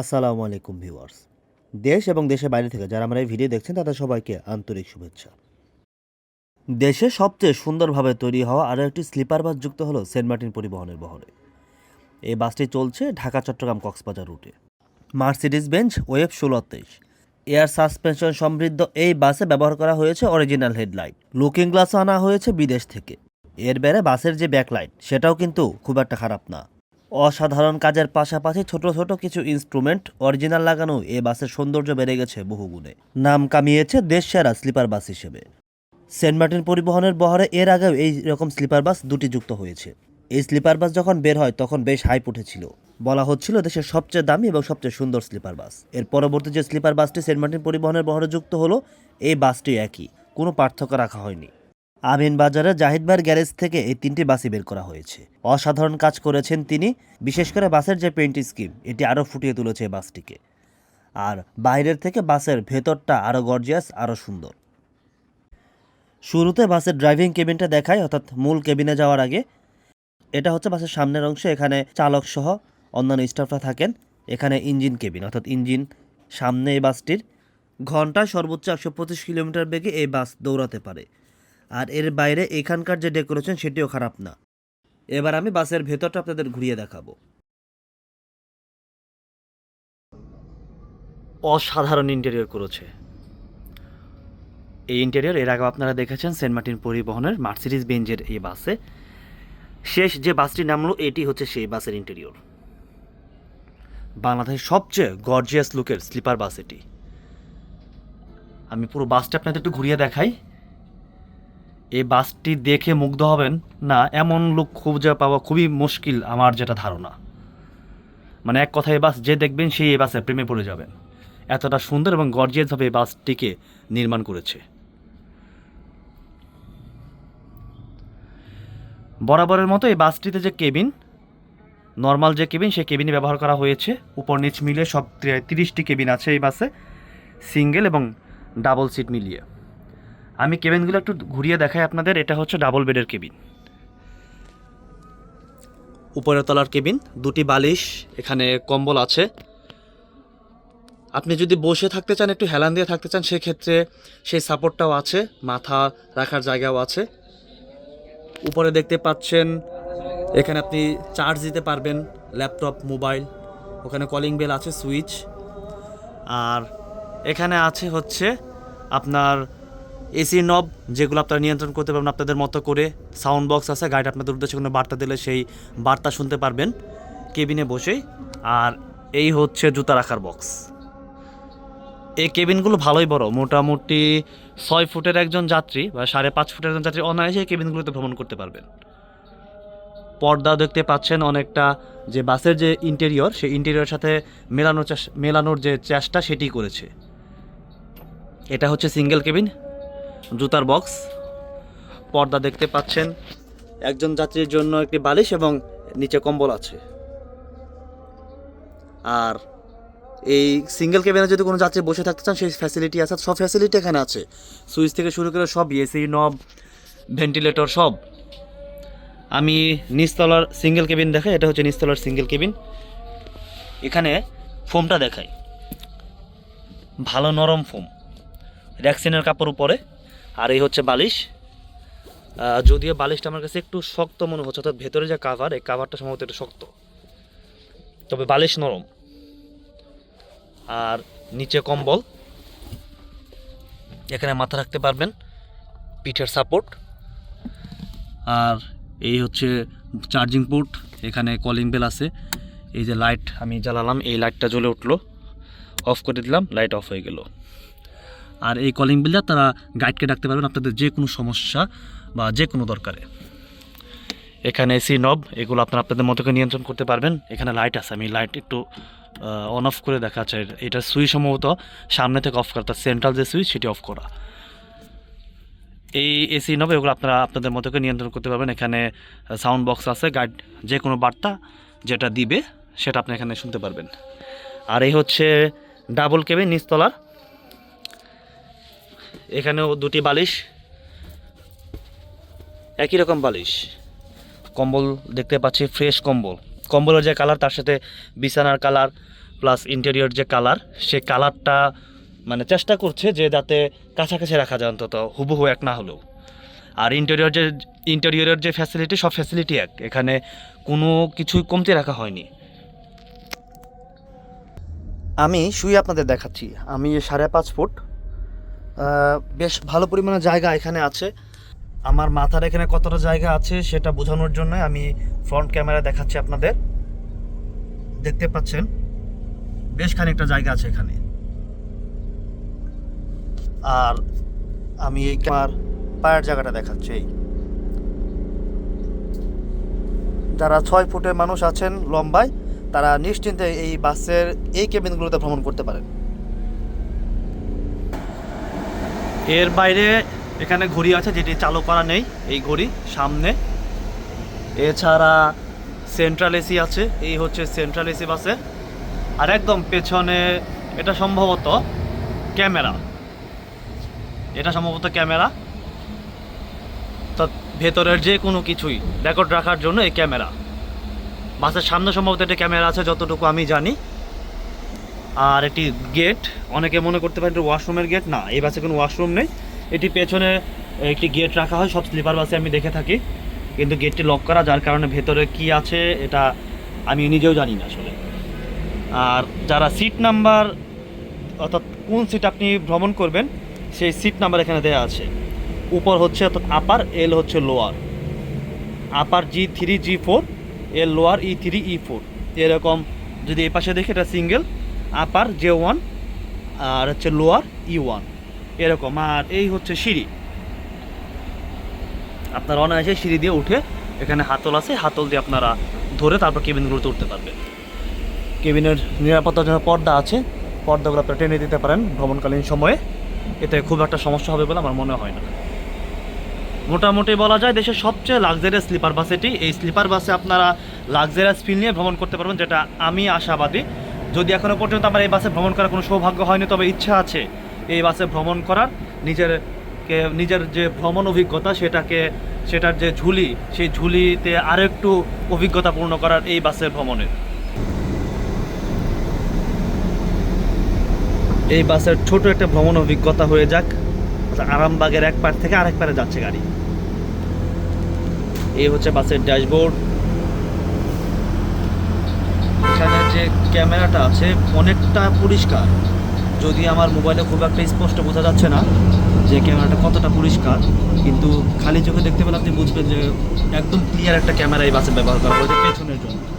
আসসালামু আলাইকুম ভিউয়ার্স। দেশ এবং দেশের বাইরে থেকে যারা আমরা এই ভিডিও দেখছেন, তাদের সবাইকে আন্তরিক শুভেচ্ছা। দেশে সবচেয়ে সুন্দরভাবে তৈরি হওয়া আরও একটি স্লিপার বাস যুক্ত হলো সেন্ট মার্টিন পরিবহনের বহরে। এই বাসটি চলছে ঢাকা চট্টগ্রাম কক্সবাজার রুটে। মার্সিডিজ বেঞ্চ ওয়েব ষোলো তেইশ। এয়ার সাসপেনশন সমৃদ্ধ এই বাসে ব্যবহার করা হয়েছে অরিজিনাল হেডলাইট। লুকিং গ্লাস আনা হয়েছে বিদেশ থেকে। এর বেড়ে বাসের যে ব্যাকলাইট, সেটাও কিন্তু খুব একটা খারাপ না। অসাধারণ কাজের পাশাপাশি ছোট ছোট কিছু ইনস্ট্রুমেন্ট অরিজিনাল লাগানো এ বাসের সৌন্দর্য বেড়ে গেছে বহুগুণে। নাম কামিয়েছে দেশ সেরা স্লিপার বাস হিসেবে। সেন্ট মার্টিন পরিবহনের বহরে এর আগেও এই রকম স্লিপার বাস দুটি যুক্ত হয়েছে। এই স্লিপার বাস যখন বের হয়, তখন বেশ হাইপ উঠেছিল। বলা হচ্ছিল দেশের সবচেয়ে দামি এবং সবচেয়ে সুন্দর স্লিপার বাসের পরবর্তী যে স্লিপার বাসটি সেন্ট মার্টিন পরিবহনের বহরে যুক্ত হলো, এই বাসটি একই। কোনো পার্থক্য রাখা হয়নি। আমিন বাজারে জাহিদ ভাইয়ের গ্যারেজ থেকে এই তিনটি বাসই বের করা হয়েছে। অসাধারণ কাজ করেছেন তিনি, বিশেষ করে বাসের যে পেন্ট স্কিম, এটি আরও ফুটিয়ে তুলেছে বাসটিকে। আর বাইরের থেকে বাসের ভেতরটা আরও গর্জিয়াস, আরও সুন্দর। শুরুতে বাসের ড্রাইভিং কেবিনটা দেখায়, অর্থাৎ মূল কেবিনে যাওয়ার আগে। এটা হচ্ছে বাসের সামনের অংশ, এখানে চালক সহ অন্যান্য স্টাফরা থাকেন। এখানে ইঞ্জিন কেবিন, অর্থাৎ ইঞ্জিন সামনে এই বাসটির। ঘন্টায় সর্বোচ্চ একশো পঁচিশ কিলোমিটার বেগে এই বাস দৌড়াতে পারে। আর এর বাইরে এখানকার যে ডেকোরেশন সেটিও খারাপ না। এবার আমি বাসের ভেতরটা আপনাদের ঘুরিয়ে দেখাবো। অসাধারণ ইন্টেরিয়র করেছে। এই ইন্টেরিয়র এর আগে আপনারা দেখেছেন সেন্ট মার্টিন পরিবহনের মার্সিডিজ বেঞ্জের এই বাসে। শেষ যে বাসটি নামলো, এটি হচ্ছে সেই বাসের ইন্টেরিয়র। বাংলাদেশের সবচেয়ে গর্জিয়াস লুকের স্লিপার বাস এটি। আমি পুরো বাসটা আপনাদের একটু ঘুরিয়ে দেখাই। এই বাসটি দেখে মুগ্ধ হবেন? না, এমন লোক খুঁজে পাওয়া খুবই মুশকিল আমার যেটা ধারণা। মানে এক কথায় বাস যে দেখবেন সেই এই বাসের প্রেমে পড়ে যাবেন। এতটা সুন্দর এবং গর্জিয়াসভাবে এই বাসটিকে নির্মাণ করেছে। বরাবরের মতো এই বাসটিতে যে কেবিন, নর্মাল যে কেবিন, সেই কেবিনে ব্যবহার করা হয়েছে। উপর নিচ মিলে সব তিরিশটি কেবিন আছে এই বাসে। সিঙ্গেল এবং ডাবল সিট মিলিয়ে। আমি কেবিনগুলো একটু ঘুরিয়ে দেখাই আপনাদের, এটা হচ্ছে ডাবল বেডের কেবিন। উপরের তলার কেবিন, দুটি বালিশ, এখানে কম্বল আছে। আপনি যদি বসে থাকতে চান, একটু হেলান দিয়ে থাকতে চান, সেক্ষেত্রে সেই সাপোর্টটাও আছে, মাথা রাখার জায়গাও আছে। উপরে দেখতে পাচ্ছেন, এখানে আপনি চার্জ দিতে পারবেন ল্যাপটপ মোবাইল ওখানে কলিং বেল আছে সুইচ আর এখানে আছে হচ্ছে আপনার এসি নব যেগুলো আপনারা নিয়ন্ত্রণ করতে পারবেন আপনাদের মতো করে। সাউন্ড বক্স আছে গাইড আপনাদের উদ্দেশ্যে কোনো বার্তা দিলে সেই বার্তা শুনতে পারবেন কেবিনে বসেই। আর এই হচ্ছে জুতা রাখার বক্স এই কেবিনগুলো ভালোই বড়, মোটামুটি ছয় ফুটের একজন যাত্রী বা সাড়ে পাঁচ ফুটের একজন যাত্রী অনায়াসে এই কেবিনগুলোতে ভ্রমণ করতে পারবেন। পর্দা দেখতে পাচ্ছেন অনেকটা যে বাসের যে ইন্টেরিয়র সেই ইন্টেরিয়রের সাথে মেলানোর মেলানোর যে চেষ্টা সেটি করেছে। এটা হচ্ছে সিঙ্গেল কেবিন জুতার বক্স, পর্দা দেখতে পাচ্ছেন। একজন যাত্রীর জন্য একটি বালিশ এবং নিচে কম্বল আছে। আর এই সিঙ্গেল কেবিনে যদি কোনো যাত্রী বসে থাকতে চান, সেই ফ্যাসিলিটি আছে। সব ফ্যাসিলিটি এখানে আছে। সুইচ থেকে শুরু করে সব এসি নব ভেন্টিলেটর সব। আমি নিচতলার সিঙ্গেল কেবিন দেখাই, এটা হচ্ছে নিচতলার সিঙ্গেল কেবিন এখানে ফোমটা দেখাই। ভালো নরম ফোম র্যাক্সিনের কাপড় উপরে। আর এই হচ্ছে বালিশ। যদিও বালিশটা আমার কাছে একটু শক্ত মনে হচ্ছে, অর্থাৎ ভেতরে যে কাভার এই কাভারটা সম্ভবত একটু শক্ত। তবে বালিশ নরম। আর নিচে কম্বল। এখানে মাথা রাখতে পারবেন, পিঠের সাপোর্ট আর এই হচ্ছে চার্জিং পোর্ট এখানে কলিং বেল আছে। এই যে লাইট আমি জ্বালালাম, এই লাইটটা জ্বলে উঠল। অফ করে দিলাম লাইট অফ হয়ে গেল। আর এই কলিং বেলটা তারা গাইডকে ডাকতে পারবেন আপনাদের যে কোনো সমস্যা বা যে কোনো দরকারে। এখানে এসি নব এগুলো আপনারা আপনাদের মতো করে নিয়ন্ত্রণ করতে পারবেন। এখানে লাইট আছে, আমি লাইট একটু অন অফ করে দেখা দেখাচ্ছে এটা সুইচ সম্ভবত সামনে থেকে অফ করা তার সেন্ট্রাল যে সুইচ সেটি অফ করা। এই এসি নব এগুলো আপনারা আপনাদের মতো করে নিয়ন্ত্রণ করতে পারবেন। এখানে সাউন্ড বক্স আছে গাইড যে কোনো বার্তা যেটা দিবে, সেটা আপনি এখানে শুনতে পারবেন। আর এই হচ্ছে ডাবল কেবিন নিচতলার এখানেও দুটি বালিশ। একই রকম বালিশ। কম্বল দেখতে পাচ্ছি, ফ্রেশ কম্বল। কম্বলের যে কালার, তার সাথে বিছানার কালার, প্লাস ইন্টেরিয়র যে কালার, সে কালারটা মানে চেষ্টা করছে যে যাতে কাছাকাছি রাখা যায়, অন্তত হুবহু এক না হলেও। আর ইন্টেরিয়র যে, ইন্টেরিয়রের যে ফ্যাসিলিটি সব ফ্যাসিলিটি এক। এখানে কোনো কিছুই কমতি রাখা হয়নি। আমি শুয়ে আপনাদের দেখাচ্ছি। আমি সাড়ে পাঁচ ফুট বেশ ভালো পরিমাণে জায়গা এখানে আছে। আমার মাথার এখানে কতটা জায়গা আছে সেটা বোঝানোর জন্য আমি ফ্রন্ট ক্যামেরা দেখাচ্ছি আপনাদের। দেখতে পাচ্ছেন, বেশ খানিকটা জায়গা আছে এখানে। আর আমি এই আমার পায়ের জায়গাটা দেখাচ্ছি, এই। যারা ছয় ফুটের মানুষ আছেন লম্বায়, তারা নিশ্চিন্তে এই বাসের এই কেবিনগুলোতে ভ্রমণ করতে পারেন। এর বাইরে এখানে ঘড়ি আছে যেটি চালু করা নেই, এই ঘড়ি সামনে। এছাড়া সেন্ট্রাল এসি আছে, এই হচ্ছে সেন্ট্রাল এসি বাসে। আর একদম পেছনে এটা সম্ভবত ক্যামেরা। এটা সম্ভবত ক্যামেরা। তো ভেতরের যে কোনো কিছুই রেকর্ড রাখার জন্য এই ক্যামেরা। বাসের সামনে সম্ভবত একটা ক্যামেরা আছে, যতটুকু আমি জানি। আর একটি গেট অনেকে মনে করতে পারেন ওয়াশরুমের গেট না, এই বাসে কোনো ওয়াশরুম নেই। এটি পেছনে একটি গেট রাখা হয়, সব স্লিপার বাসে আমি দেখে থাকি। কিন্তু গেটটি লক করা, যার কারণে ভেতরে কি আছে, এটা আমি নিজেও জানি না আসলে। আর যারা সিট নাম্বার অর্থাৎ কোন সিট আপনি ভ্রমণ করবেন, সেই সিট নাম্বার এখানে দেওয়া আছে। উপর হচ্ছে অর্থাৎ আপার এল হচ্ছে lower upper G three G four L lower E three E four এরকম যদি এই পাশে দেখি, এটা সিঙ্গেল আপার জে ওয়ান আর হচ্ছে লোয়ার ই ওয়ান এরকম, আর এই হচ্ছে সিঁড়ি। আপনারা অনায়াসে সিঁড়ি দিয়ে উঠে এখানে হাতল আছে, হাতল দিয়ে আপনারা ধরে তারপর কেবিনগুলোতে উঠতে পারবেন। কেবিনের নিরাপত্তার জন্য পর্দা আছে, পর্দাগুলো আপনারা টেনে দিতে পারেন ভ্রমণকালীন সময়ে। এতে খুব একটা সমস্যা হবে বলে আমার মনে হয় না। মোটামুটি বলা যায় দেশের সবচেয়ে লাক্সারিয়াস স্লিপার বাস এটি। এই স্লিপার বাসে আপনারা লাক্সারিয়াস ফিল নিয়ে ভ্রমণ করতে পারবেন, যেটা আমি আশাবাদী যদি এখনও পর্যন্ত আমার এই বাসে ভ্রমণ করার কোনো সৌভাগ্য হয়নি, তবে ইচ্ছা আছে এই বাসে ভ্রমণ করার। নিজের কে- নিজের যে ভ্রমণ অভিজ্ঞতা, সেটাকে, সেটার যে ঝুলি, সেই ঝুলিতে আরও একটু অভিজ্ঞতা পূর্ণ করার এই বাসের ভ্রমণের। এই বাসের ছোট একটা ভ্রমণ অভিজ্ঞতা হয়ে যাক। আরামবাগের এক পার থেকে আরেক পারে যাচ্ছে গাড়ি। এই হচ্ছে বাসের ড্যাশবোর্ড এখানে যে ক্যামেরাটা আছে, অনেকটা পরিষ্কার। যদি আমার মোবাইলে খুব একটা স্পষ্ট বোঝা যাচ্ছে না যে ক্যামেরাটা কতটা পরিষ্কার, কিন্তু খালি চোখে দেখতে পেলে আপনি বুঝবেন যে একদম ক্লিয়ার একটা ক্যামেরা এই বাসে ব্যবহার করা হয়েছে পেছনের জন্য।